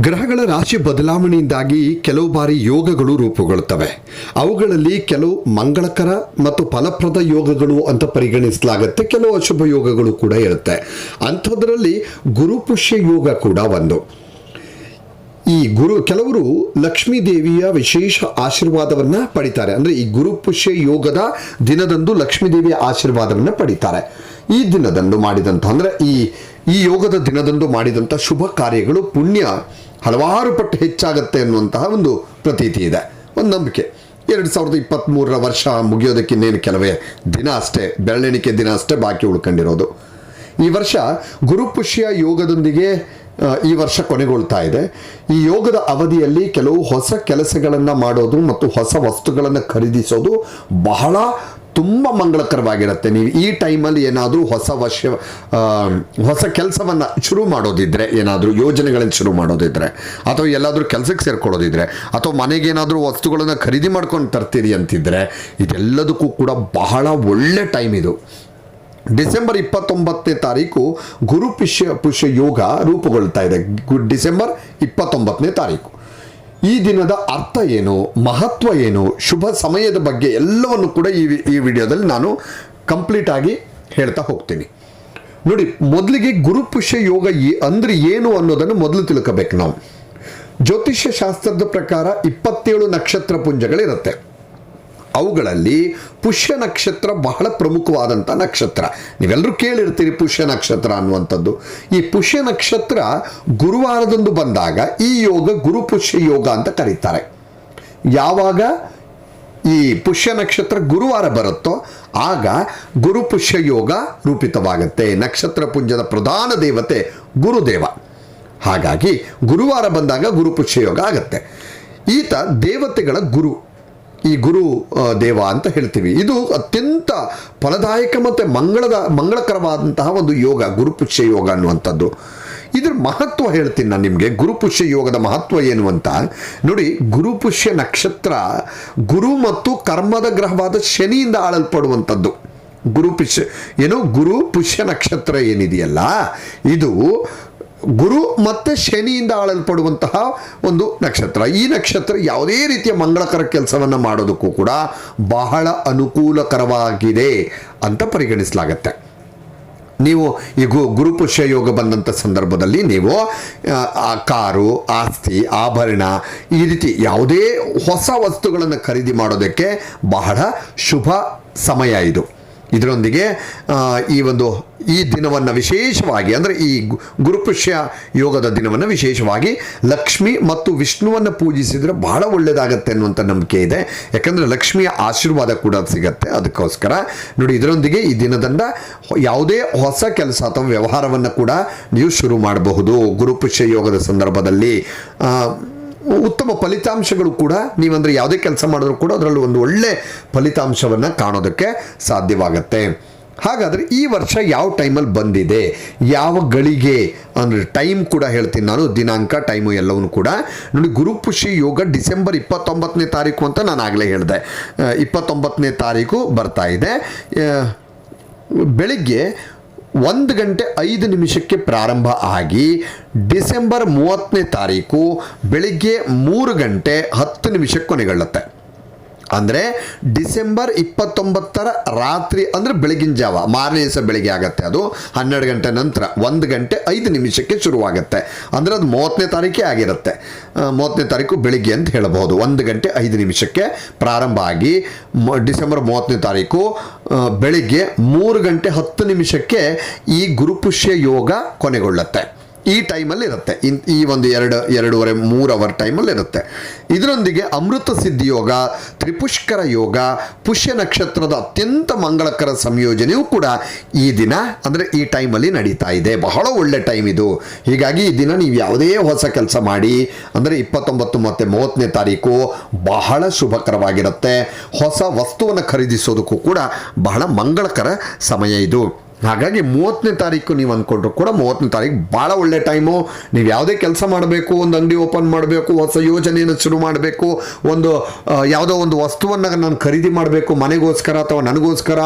ಗ್ರಹಗಳ ರಾಶಿ ಬದಲಾವಣೆಯಿಂದಾಗಿ ಕೆಲವು ಬಾರಿ ಯೋಗಗಳು ರೂಪುಗೊಳ್ಳುತ್ತವೆ. ಅವುಗಳಲ್ಲಿ ಕೆಲವು ಮಂಗಳಕರ ಮತ್ತು ಫಲಪ್ರದ ಯೋಗಗಳು ಅಂತ ಪರಿಗಣಿಸಲಾಗುತ್ತೆ. ಕೆಲವು ಅಶುಭ ಯೋಗಗಳು ಕೂಡ ಇರುತ್ತೆ. ಅಂಥದ್ರಲ್ಲಿ ಗುರುಪುಷ್ಯ ಯೋಗ ಕೂಡ ಒಂದು. ಈ ಗುರು, ಕೆಲವರು ಲಕ್ಷ್ಮೀ ದೇವಿಯ ವಿಶೇಷ ಆಶೀರ್ವಾದವನ್ನು ಪಡಿತಾರೆ. ಅಂದ್ರೆ ಈ ಗುರುಪುಷ್ಯ ಯೋಗದ ದಿನದಂದು ಲಕ್ಷ್ಮೀ ದೇವಿಯ ಆಶೀರ್ವಾದವನ್ನ ಪಡಿತಾರೆ. ಈ ದಿನದಂದು ಮಾಡಿದಂಥ, ಅಂದ್ರೆ ಈ ಈ ಯೋಗದ ದಿನದಂದು ಮಾಡಿದಂಥ ಶುಭ ಕಾರ್ಯಗಳು ಪುಣ್ಯ ಹಲವಾರು ಪಟ್ಟು ಹೆಚ್ಚಾಗತ್ತೆ ಅನ್ನುವಂತಹ ಒಂದು ಪ್ರತೀತಿ ಇದೆ. ಒಂದು ನಂಬಿಕೆ. ಎರಡು ಸಾವಿರದ ಇಪ್ಪತ್ತ್ಮೂರರ ವರ್ಷ ಮುಗಿಯೋದಕ್ಕಿನ್ನೇನು ಕೆಲವೇ ದಿನ ಅಷ್ಟೇ, ಬೆರಳೆಣಿಕೆ ದಿನ ಅಷ್ಟೇ ಬಾಕಿ ಉಳ್ಕೊಂಡಿರೋದು. ಈ ವರ್ಷ ಗುರುಪುಷ್ಯ ಯೋಗದೊಂದಿಗೆ ಈ ವರ್ಷ ಕೊನೆಗೊಳ್ತಾ ಇದೆ. ಈ ಯೋಗದ ಅವಧಿಯಲ್ಲಿ ಕೆಲವು ಹೊಸ ಕೆಲಸಗಳನ್ನು ಮಾಡೋದು ಮತ್ತು ಹೊಸ ವಸ್ತುಗಳನ್ನು ಖರೀದಿಸೋದು ಬಹಳ ತುಂಬ ಮಂಗಳಕರವಾಗಿರುತ್ತೆ. ನೀವು ಈ ಟೈಮಲ್ಲಿ ಏನಾದರೂ ಹೊಸ ವರ್ಷ ಹೊಸ ಕೆಲಸವನ್ನು ಶುರು ಮಾಡೋದಿದ್ರೆ, ಏನಾದರೂ ಯೋಜನೆಗಳನ್ನು ಶುರು ಮಾಡೋದಿದ್ರೆ, ಅಥವಾ ಎಲ್ಲಾದರೂ ಕೆಲಸಕ್ಕೆ ಸೇರ್ಕೊಳ್ಳೋದಿದ್ದರೆ ಅಥವಾ ಮನೆಗೇನಾದರೂ ವಸ್ತುಗಳನ್ನು ಖರೀದಿ ಮಾಡ್ಕೊಂಡು ತರ್ತೀರಿ ಅಂತಿದ್ದರೆ ಇದೆಲ್ಲದಕ್ಕೂ ಕೂಡ ಬಹಳ ಒಳ್ಳೆ ಟೈಮ್ ಇದು. ಡಿಸೆಂಬರ್ ಇಪ್ಪತ್ತೊಂಬತ್ತನೇ ತಾರೀಕು ಗುರು ಪುಷ್ಯ ಪುಷ್ಯ ಯೋಗ ರೂಪುಗೊಳ್ತಾ ಇದೆ. ಡಿಸೆಂಬರ್ ಇಪ್ಪತ್ತೊಂಬತ್ತನೇ ತಾರೀಕು. ಈ ದಿನದ ಅರ್ಥ ಏನು? ಮಹತ್ವ ಏನು? ಶುಭ ಸಮಯದ ಬಗ್ಗೆ ಎಲ್ಲವನ್ನು ಕೂಡ ಈ ಈ ವಿಡಿಯೋದಲ್ಲಿ ನಾನು ಕಂಪ್ಲೀಟ್ ಆಗಿ ಹೇಳ್ತಾ ಹೋಗ್ತೀನಿ. ನೋಡಿ, ಮೊದಲಿಗೆ ಗುರು ಪುಷ್ಯ ಯೋಗ ಅಂದ್ರೆ ಏನು ಅನ್ನೋದನ್ನು ಮೊದಲು ತಿಳ್ಕೋಬೇಕು ನಾವು. ಜ್ಯೋತಿಷ್ಯ ಶಾಸ್ತ್ರದ ಪ್ರಕಾರ ಇಪ್ಪತ್ತೇಳು ನಕ್ಷತ್ರ ಪುಂಜಗಳಿರುತ್ತೆ. ಅವುಗಳಲ್ಲಿ ಪುಷ್ಯ ನಕ್ಷತ್ರ ಬಹಳ ಪ್ರಮುಖವಾದಂಥ ನಕ್ಷತ್ರ. ನೀವೆಲ್ಲರೂ ಕೇಳಿರ್ತೀರಿ ಪುಷ್ಯ ನಕ್ಷತ್ರ ಅನ್ನುವಂಥದ್ದು. ಈ ಪುಷ್ಯ ನಕ್ಷತ್ರ ಗುರುವಾರದಂದು ಬಂದಾಗ ಈ ಯೋಗ ಗುರು ಪುಷ್ಯ ಯೋಗ ಅಂತ ಕರೀತಾರೆ. ಯಾವಾಗ ಈ ಪುಷ್ಯ ನಕ್ಷತ್ರ ಗುರುವಾರ ಬರುತ್ತೋ ಆಗ ಗುರು ಪುಷ್ಯ ಯೋಗ ರೂಪಿತವಾಗುತ್ತೆ. ನಕ್ಷತ್ರ ಪುಂಜದ ಪ್ರಧಾನ ದೇವತೆ ಗುರುದೇವ. ಹಾಗಾಗಿ ಗುರುವಾರ ಬಂದಾಗ ಗುರು ಪುಷ್ಯ ಯೋಗ ಆಗುತ್ತೆ. ಈತ ದೇವತೆಗಳ ಗುರು. ಈ ಗುರು ದೇವ ಅಂತ ಹೇಳ್ತೀವಿ. ಇದು ಅತ್ಯಂತ ಫಲದಾಯಕ ಮತ್ತು ಮಂಗಳದ, ಮಂಗಳಕರವಾದಂತಹ ಒಂದು ಯೋಗ ಗುರುಪುಷ್ಯ ಯೋಗ ಅನ್ನುವಂಥದ್ದು. ಇದ್ರ ಮಹತ್ವ ಹೇಳ್ತೀನಿ ನಾನು ನಿಮಗೆ. ಗುರುಪುಷ್ಯ ಯೋಗದ ಮಹತ್ವ ಏನು ಅಂತ. ನೋಡಿ ಗುರುಪುಷ್ಯ ನಕ್ಷತ್ರ ಗುರು ಮತ್ತು ಕರ್ಮದ ಗ್ರಹವಾದ ಶನಿಯಿಂದ ಆಳಲ್ಪಡುವಂಥದ್ದು. ಗುರುಪುಷ್ಯ ಏನು ಗುರು ಪುಷ್ಯ ನಕ್ಷತ್ರ ಏನಿದೆಯಲ್ಲ, ಇದು ಗುರು ಮತ್ತು ಶನಿಯಿಂದ ಆಳಲ್ಪಡುವಂತಹ ಒಂದು ನಕ್ಷತ್ರ. ಈ ನಕ್ಷತ್ರ ಯಾವುದೇ ರೀತಿಯ ಮಂಗಳಕರ ಕೆಲಸವನ್ನು ಮಾಡೋದಕ್ಕೂ ಕೂಡ ಬಹಳ ಅನುಕೂಲಕರವಾಗಿದೆ ಅಂತ ಪರಿಗಣಿಸಲಾಗತ್ತೆ. ನೀವು ಈ ಗು ಗುರುಪುಷ್ಯ ಯೋಗ ಬಂದಂಥ ಸಂದರ್ಭದಲ್ಲಿ ನೀವು ಆ, ಕಾರು ಆಸ್ತಿ ಆಭರಣ ಈ ರೀತಿ ಯಾವುದೇ ಹೊಸ ವಸ್ತುಗಳನ್ನು ಖರೀದಿ ಮಾಡೋದಕ್ಕೆ ಬಹಳ ಶುಭ ಸಮಯ ಇದು. ಇದರೊಂದಿಗೆ ಈ ಒಂದು, ಈ ದಿನವನ್ನು ವಿಶೇಷವಾಗಿ, ಅಂದರೆ ಈ ಗುರುಪುಷ್ಯ ಯೋಗದ ದಿನವನ್ನು ವಿಶೇಷವಾಗಿ ಲಕ್ಷ್ಮಿ ಮತ್ತು ವಿಷ್ಣುವನ್ನು ಪೂಜಿಸಿದರೆ ಬಹಳ ಒಳ್ಳೆಯದಾಗತ್ತೆ ಅನ್ನುವಂಥ ನಂಬಿಕೆ ಇದೆ. ಯಾಕಂದರೆ ಲಕ್ಷ್ಮಿಯ ಆಶೀರ್ವಾದ ಕೂಡ ಸಿಗತ್ತೆ ಅದಕ್ಕೋಸ್ಕರ. ನೋಡಿ, ಇದರೊಂದಿಗೆ ಈ ದಿನದಂಡ ಯಾವುದೇ ಹೊಸ ಕೆಲಸ ಅಥವಾ ವ್ಯವಹಾರವನ್ನು ಕೂಡ ನೀವು ಶುರು ಮಾಡಬಹುದು. ಗುರುಪುಷ್ಯ ಯೋಗದ ಸಂದರ್ಭದಲ್ಲಿ ಉತ್ತಮ ಫಲಿತಾಂಶಗಳು ಕೂಡ ನೀವಂದ್ರೆ ಯಾವುದೇ ಕೆಲಸ ಮಾಡಿದ್ರು ಕೂಡ ಅದರಲ್ಲಿ ಒಂದು ಒಳ್ಳೆ ಫಲಿತಾಂಶವನ್ನು ಕಾಣೋದಕ್ಕೆ ಸಾಧ್ಯವಾಗತ್ತೆ. ಹಾಗಾದರೆ ಈ ವರ್ಷ ಯಾವ ಟೈಮಲ್ಲಿ ಬಂದಿದೆ? ಯಾವ ಗಳಿಗೆ? ಅಂದರೆ ಟೈಮ್ ಕೂಡ ಹೇಳ್ತೀನಿ ನಾನು, ದಿನಾಂಕ, ಟೈಮು ಎಲ್ಲವನ್ನು ಕೂಡ. ನೋಡಿ ಗುರುಪುಷಿ ಯೋಗ ಡಿಸೆಂಬರ್ ಇಪ್ಪತ್ತೊಂಬತ್ತನೇ ತಾರೀಕು ಅಂತ ನಾನು ಆಗಲೇ ಹೇಳಿದೆ. ಇಪ್ಪತ್ತೊಂಬತ್ತನೇ ತಾರೀಕು ಬರ್ತಾ ಇದೆ. ಬೆಳಿಗ್ಗೆ ಒಂದು ಗಂಟೆ ಐದು ನಿಮಿಷಕ್ಕೆ ಪ್ರಾರಂಭ ಆಗಿ ಡಿಸೆಂಬರ್ ಮೂವತ್ತನೇ ತಾರೀಕು ಬೆಳಿಗ್ಗೆ ಮೂರು ಗಂಟೆ ಹತ್ತು ನಿಮಿಷಕ್ಕೆ ಕೊನೆಗೊಳ್ಳುತ್ತೆ. ಅಂದರೆ ಡಿಸೆಂಬರ್ ಇಪ್ಪತ್ತೊಂಬತ್ತರ ರಾತ್ರಿ, ಅಂದರೆ ಬೆಳಗಿನ ಜಾವ, ಮಾರನೇ ದಿವಸ ಬೆಳಗ್ಗೆ ಆಗುತ್ತೆ ಅದು, ಹನ್ನೆರಡು ಗಂಟೆ ನಂತರ, ಒಂದು ಗಂಟೆ ಐದು ನಿಮಿಷಕ್ಕೆ ಶುರುವಾಗುತ್ತೆ. ಅಂದರೆ ಅದು ಮೂವತ್ತನೇ ತಾರೀಕೇ ಆಗಿರುತ್ತೆ. ಮೂವತ್ತನೇ ತಾರೀಕು ಬೆಳಿಗ್ಗೆ ಅಂತ ಹೇಳಬಹುದು. ಒಂದು ಗಂಟೆ ಐದು ನಿಮಿಷಕ್ಕೆ ಪ್ರಾರಂಭ ಆಗಿ ಡಿಸೆಂಬರ್ ಮೂವತ್ತನೇ ತಾರೀಕು ಬೆಳಿಗ್ಗೆ ಮೂರು ಗಂಟೆ ಹತ್ತು ನಿಮಿಷಕ್ಕೆ ಈ ಗುರುಪುಷ್ಯ ಯೋಗ ಕೊನೆಗೊಳ್ಳುತ್ತೆ. ಈ ಟೈಮಲ್ಲಿ ಇರುತ್ತೆ. ಇನ್ ಈ ಒಂದು ಎರಡು, ಎರಡೂವರೆ, ಮೂರು ಅವರ್ ಟೈಮಲ್ಲಿ ಇರುತ್ತೆ. ಇದರೊಂದಿಗೆ ಅಮೃತ ಸಿದ್ಧಿ ಯೋಗ, ತ್ರಿಪುಷ್ಕರ ಯೋಗ, ಪುಷ್ಯ ನಕ್ಷತ್ರದ ಅತ್ಯಂತ ಮಂಗಳಕರ ಸಂಯೋಜನೆಯೂ ಕೂಡ ಈ ದಿನ, ಅಂದರೆ ಈ ಟೈಮಲ್ಲಿ ನಡೀತಾ ಇದೆ. ಬಹಳ ಒಳ್ಳೆ ಟೈಮ್ ಇದು. ಹೀಗಾಗಿ ಈ ದಿನ ನೀವು ಯಾವುದೇ ಹೊಸ ಕೆಲಸ ಮಾಡಿ, ಅಂದರೆ ಇಪ್ಪತ್ತೊಂಬತ್ತು ಮತ್ತು ಮೂವತ್ತನೇ ತಾರೀಕು ಬಹಳ ಶುಭಕರವಾಗಿರುತ್ತೆ. ಹೊಸ ವಸ್ತುವನ್ನು ಖರೀದಿಸೋದಕ್ಕೂ ಕೂಡ ಬಹಳ ಮಂಗಳಕರ ಸಮಯ ಇದು. ಹಾಗಾಗಿ ಮೂವತ್ತನೇ ತಾರೀಕು ನೀವು ಅಂದ್ಕೊಂಡ್ರು ಕೂಡ ಮೂವತ್ತನೇ ತಾರೀಕು ಭಾಳ ಒಳ್ಳೆ ಟೈಮು. ನೀವು ಯಾವುದೇ ಕೆಲಸ ಮಾಡಬೇಕು, ಒಂದು ಅಂಗಡಿ ಓಪನ್ ಮಾಡಬೇಕು, ಹೊಸ ಯೋಜನೆಯನ್ನು ಶುರು ಮಾಡಬೇಕು, ಒಂದು ಯಾವುದೋ ಒಂದು ವಸ್ತುವನ್ನು ನಾನು ಖರೀದಿ ಮಾಡಬೇಕು, ಮನೆಗೋಸ್ಕರ ಅಥವಾ ನನಗೋಸ್ಕರ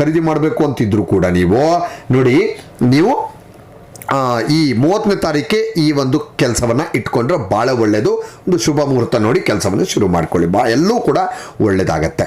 ಖರೀದಿ ಮಾಡಬೇಕು ಅಂತಿದ್ರು ಕೂಡ ನೀವು. ನೋಡಿ, ನೀವು ಈ ಮೂವತ್ತನೇ ತಾರೀಕೆ ಈ ಒಂದು ಕೆಲಸವನ್ನು ಇಟ್ಕೊಂಡ್ರೆ ಭಾಳ ಒಳ್ಳೆಯದು ಒಂದು ಶುಭ ಮುಹೂರ್ತ ನೋಡಿ ಕೆಲಸವನ್ನು ಶುರು ಮಾಡ್ಕೊಳ್ಳಿ. ಬಾ, ಎಲ್ಲೂ ಕೂಡ ಒಳ್ಳೆಯದಾಗತ್ತೆ